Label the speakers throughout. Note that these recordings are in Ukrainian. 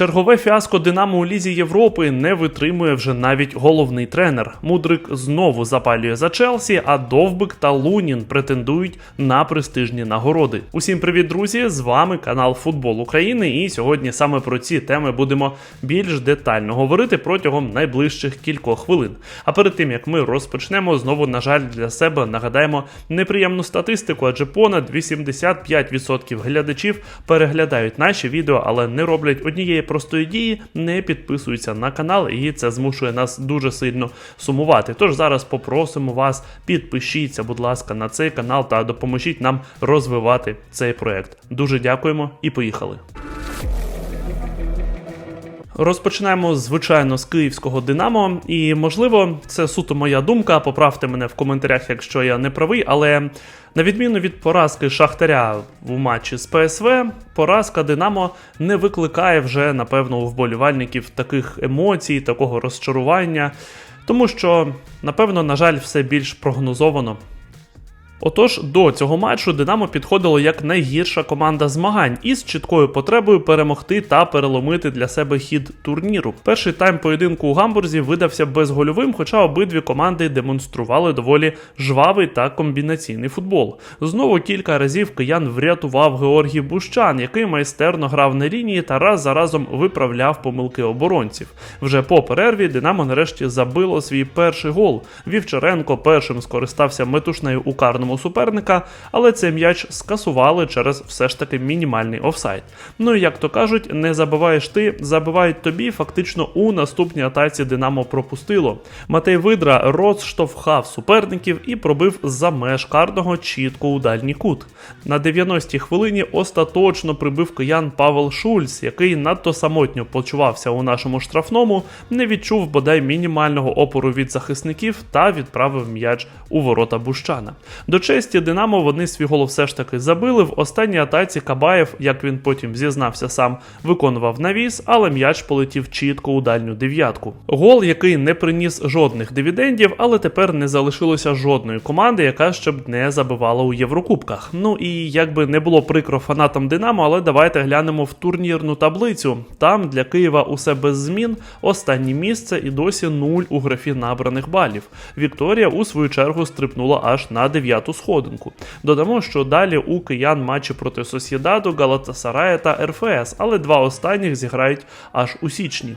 Speaker 1: Чергове фіаско Динамо у Лізі Європи не витримує вже навіть головний тренер. Мудрик знову запалює за Челсі, а Довбик та Лунін претендують на престижні нагороди. Усім привіт, друзі! З вами канал Футбол України. І сьогодні саме про ці теми будемо більш детально говорити протягом найближчих кількох хвилин. А перед тим як ми розпочнемо, знову на жаль для себе нагадаємо неприємну статистику, адже понад 85% глядачів переглядають наші відео, але не роблять однієї простої дії, не підписуються на канал, і це змушує нас дуже сильно сумувати. Тож зараз попросимо вас, підпишіться, будь ласка, на цей канал та допоможіть нам розвивати цей проект. Дуже дякуємо і поїхали. Розпочинаємо звичайно з київського Динамо, і можливо, це суто моя думка. Поправте мене в коментарях, якщо я не правий. Але на відміну від поразки Шахтаря у матчі з ПСВ, поразка Динамо не викликає вже напевно у вболівальників таких емоцій, такого розчарування, тому що напевно, на жаль, все більш прогнозовано. Отож, до цього матчу Динамо підходило як найгірша команда змагань із чіткою потребою перемогти та переломити для себе хід турніру. Перший тайм поєдинку у Гамбурзі видався безгольовим, хоча обидві команди демонстрували доволі жвавий та комбінаційний футбол. Знову кілька разів киян врятував Георгій Бущан, який майстерно грав на лінії та раз за разом виправляв помилки оборонців. Вже по перерві Динамо нарешті забило свій перший гол. Вівчаренко першим скористався метушнею у карному суперника, але цей м'яч скасували через все ж таки мінімальний офсайд. Ну і як то кажуть, не забиваєш ти, забивають тобі. Фактично у наступній атаці Динамо пропустило. Матей Видра розштовхав суперників і пробив за меж карного чітко у дальній кут. На 90-й хвилині остаточно прибив киян Павел Шульц, який надто самотньо почувався у нашому штрафному, не відчув бодай мінімального опору від захисників та відправив м'яч у ворота Бущана. До честі Динамо вони свій гол все ж таки забили. В останній атаці Кабаєв, як він потім зізнався сам, виконував навіс, але м'яч полетів чітко у дальню дев'ятку. Гол, який не приніс жодних дивідендів, але тепер не залишилося жодної команди, яка ще б не забивала у Єврокубках. Ну і як би не було прикро фанатам Динамо, але давайте глянемо в турнірну таблицю. Там для Києва усе без змін. Останнє місце і досі нуль у графі набраних балів. Вікторія у свою чергу стрипнула аж на дев'яту сходинку. Додамо, що далі у киян матчі проти Сосєдаду, Галатасарая та РФС, але два останніх зіграють аж у січні.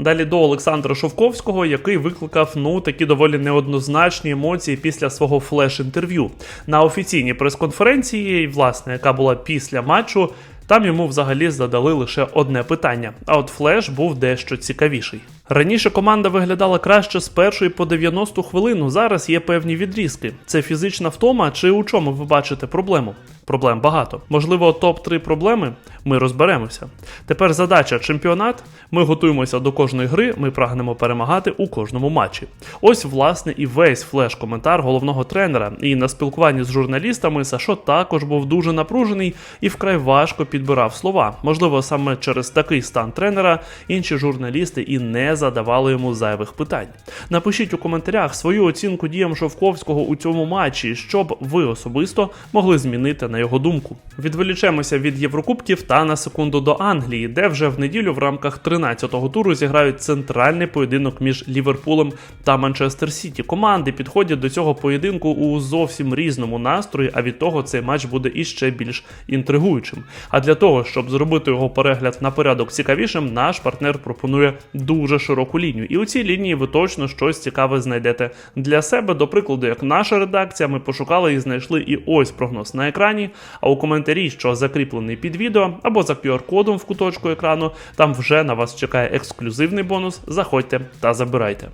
Speaker 1: Далі до Олександра Шовковського, який викликав ну такі доволі неоднозначні емоції після свого флеш-інтерв'ю на офіційній прес-конференції, власне, яка була після матчу. Там йому взагалі задали лише одне питання, а от флеш був дещо цікавіший. Раніше команда виглядала краще з першої по 90 хвилину. Зараз є певні відрізки. Це фізична втома, чи у чому ви бачите проблему? Проблем багато. Можливо, топ-3 проблеми ми розберемося. Тепер задача чемпіонат. Ми готуємося до кожної гри, ми прагнемо перемагати у кожному матчі. Ось, власне, і весь флеш-коментар головного тренера. І на спілкуванні з журналістами Сашо також був дуже напружений і вкрай важко підбирав слова. Можливо, саме через такий стан тренера інші журналісти і не задавали йому зайвих питань. Напишіть у коментарях свою оцінку діям Шовковського у цьому матчі, щоб ви особисто могли змінити на його думку. Відволічемося від Єврокубків та на секунду до Англії, де вже в неділю в рамках 13-го туру зіграють центральний поєдинок між Ліверпулем та Манчестер Сіті. Команди підходять до цього поєдинку у зовсім різному настрої, а від того цей матч буде іще більш інтригуючим. А для того, щоб зробити його перегляд на порядок цікавішим, наш партнер пропонує дуже широку лінію. І у цій лінії ви точно щось цікаве знайдете для себе. До прикладу, як наша редакція, ми пошукали і знайшли і ось прогноз на екрані. А у коментарі, що закріплений під відео, або за QR-кодом в куточку екрану, там вже на вас чекає ексклюзивний бонус. Заходьте та забирайте.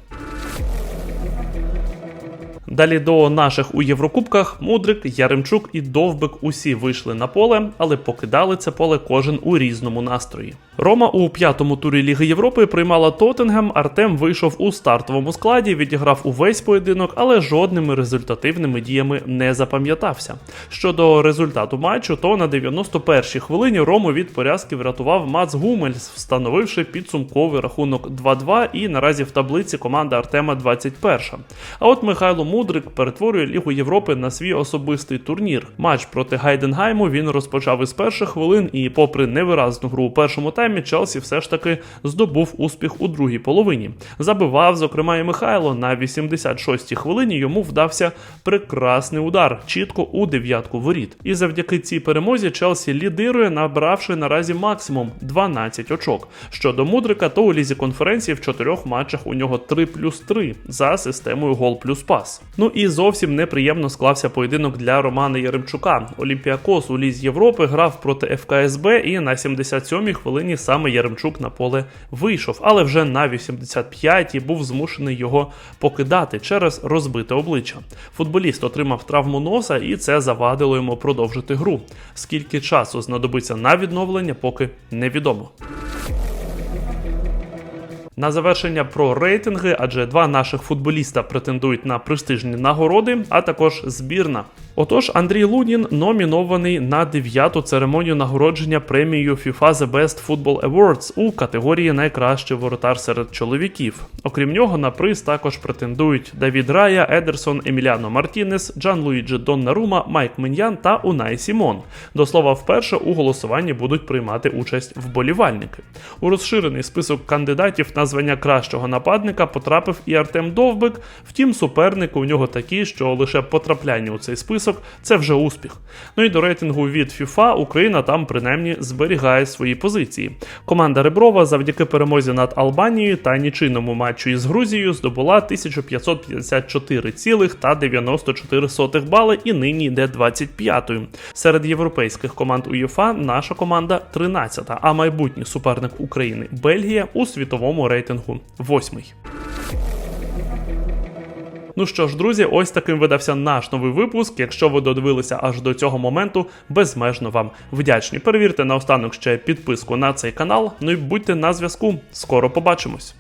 Speaker 1: Далі до наших у Єврокубках Мудрик, Яремчук і Довбик усі вийшли на поле, але покидали це поле кожен у різному настрої. Рома у п'ятому турі Ліги Європи приймала Тоттенгем. Артем вийшов у стартовому складі, відіграв увесь поєдинок, але жодними результативними діями не запам'ятався. Щодо результату матчу, то на 91-й хвилині Рому від порязки врятував Мац Гумельс, встановивши підсумковий рахунок 2-2, і наразі в таблиці команда Артема 21. А от Михайло Мудрик перетворює Лігу Європи на свій особистий турнір. Матч проти Гайденгайму він розпочав із перших хвилин, і, попри невиразну гру у першому таймі, Челсі все ж таки здобув успіх у другій половині. Забивав, зокрема, і Михайло на 86-й хвилині йому вдався прекрасний удар, чітко у дев'ятку воріт. І завдяки цій перемозі Челсі лідирує, набравши наразі максимум 12 очок. Щодо Мудрика, то у лізі конференції в чотирьох матчах у нього 3 плюс 3 за системою гол плюс пас. Ну і зовсім неприємно склався поєдинок для Романа Яремчука. Олімпіакос у лізі Європи грав проти ФКСБ, і на 77-й хвилині саме Яремчук на поле вийшов, але вже на 85-й був змушений його покидати через розбите обличчя. Футболіст отримав травму носа, і це завадило йому продовжити гру. Скільки часу знадобиться на відновлення, поки невідомо. На завершення про рейтинги, адже два наших футболіста претендують на престижні нагороди, а також збірна. Отож, Андрій Лунін номінований на дев'яту церемонію нагородження премією FIFA The Best Football Awards у категорії Найкращий воротар серед чоловіків. Окрім нього, на приз також претендують Давід Рая, Едерсон, Еміліано Мартінес, Джан Луїджі Доннарума, Майк Миньян та Унай Сімон. До слова, вперше у голосуванні будуть приймати участь вболівальники. У розширений список кандидатів на звання кращого нападника потрапив і Артем Довбик. Втім, суперники у нього такі, що лише потрапляння у цей список це вже успіх. Ну і до рейтингу від FIFA Україна там принаймні зберігає свої позиції. Команда Реброва завдяки перемозі над Албанією та нічийному матчу із Грузією здобула 1554,94 бали і нині йде 25-ю. Серед європейських команд УЄФА наша команда 13-та, а майбутній суперник України Бельгія у світовому рейтингу 8-й. Ну що ж, друзі, ось таким видався наш новий випуск. Якщо ви додивилися аж до цього моменту, безмежно вам вдячні. Перевірте наостанок ще підписку на цей канал. Ну і будьте на зв'язку. Скоро побачимось.